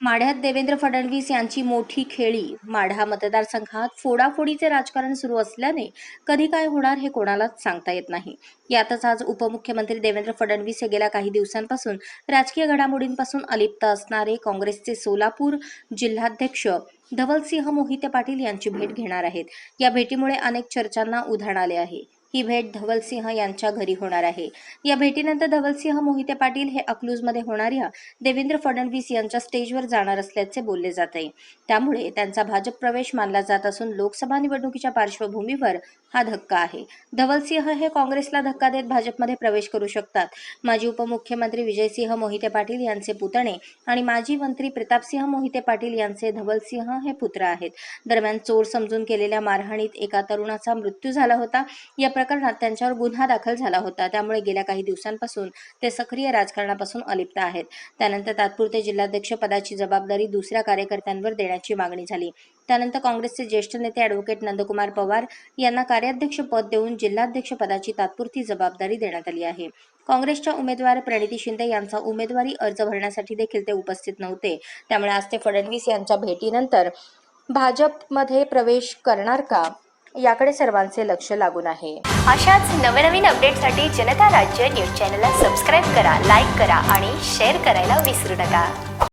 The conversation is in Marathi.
माढ्यात देवेंद्र फडणवीस यांची मोठी खेळी. माढा मतदारसंघात फोडाफोडीचे राजकारण सुरू असल्याने कधी काय होणार हे कोणालाच सांगता येत नाही. यातच आज उपमुख्यमंत्री देवेंद्र फडणवीस हे गेल्या काही दिवसांपासून राजकीय घडामोडींपासून अलिप्त असणारे काँग्रेसचे सोलापूर जिल्हाध्यक्ष धवलसिंह मोहिते पाटील यांची भेट घेणार आहेत. या भेटीमुळे अनेक चर्चांना उधाण आले आहे. ही भेट धवलसिंह यांच्या घरी होणार आहे. या भेटीनंतर धवलसिंह मोहिते पाटील हे अकलूजमध्ये होणाऱ्या देवेंद्र फडणवीस यांच्या स्टेजवर जाणार असल्याचे बोलले जात. आहे त्यामुळे त्यांचा भाजप प्रवेश मानला जात असून लोकसभा निवडणुकीच्या पार्श्वभूमीवर हा धक्का आहे. धवलसिंह हे काँग्रेसला धक्का देत भाजपमध्ये प्रवेश करू शकतात. माजी उपमुख्यमंत्री विजयसिंह मोहिते पाटील यांचे पुतणे आणि माजी मंत्री प्रतापसिंह मोहिते पाटील यांचे धवलसिंह हे पुत्र आहेत. दरम्यान चोर समजून केलेल्या मारहाणीत एका तरुणाचा मृत्यू झाला होता. या प्रकरणात त्यांच्यावर गुन्हा दाखल झाला होता. त्यामुळे गेल्या काही दिवसांपासून ते सक्रिय राजकारणापासून अलिप्त आहेत. त्यानंतर तात्पुरते जिल्हाध्यक्ष पदाची जबाबदारी दुसऱ्या कार्यकर्त्यांवर देण्याची मागणी झाली. त्यानंतर काँग्रेसचे ज्येष्ठ नेते अॅडव्होकेट नंदकुमार पवार यांना कार्याध्यक्ष पद देऊन जिल्हाध्यक्ष पदाची तात्पुरती जबाबदारी देण्यात आली आहे. काँग्रेसच्या उमेदवार प्रणिती शिंदे यांचा उमेदवारी अर्ज भरण्यासाठी देखील ते उपस्थित नव्हते. त्यामुळे आज ते फडणवीस यांच्या भेटीनंतर भाजपमध्ये प्रवेश करणार का? याकडे सर्वांचे लक्ष लागून आहे. अशाच नवनवीन अपडेटसाठी जनता राज्य न्यूज चॅनलला सबस्क्राईब करा लाईक करा आणि शेअर करायला विसरू नका.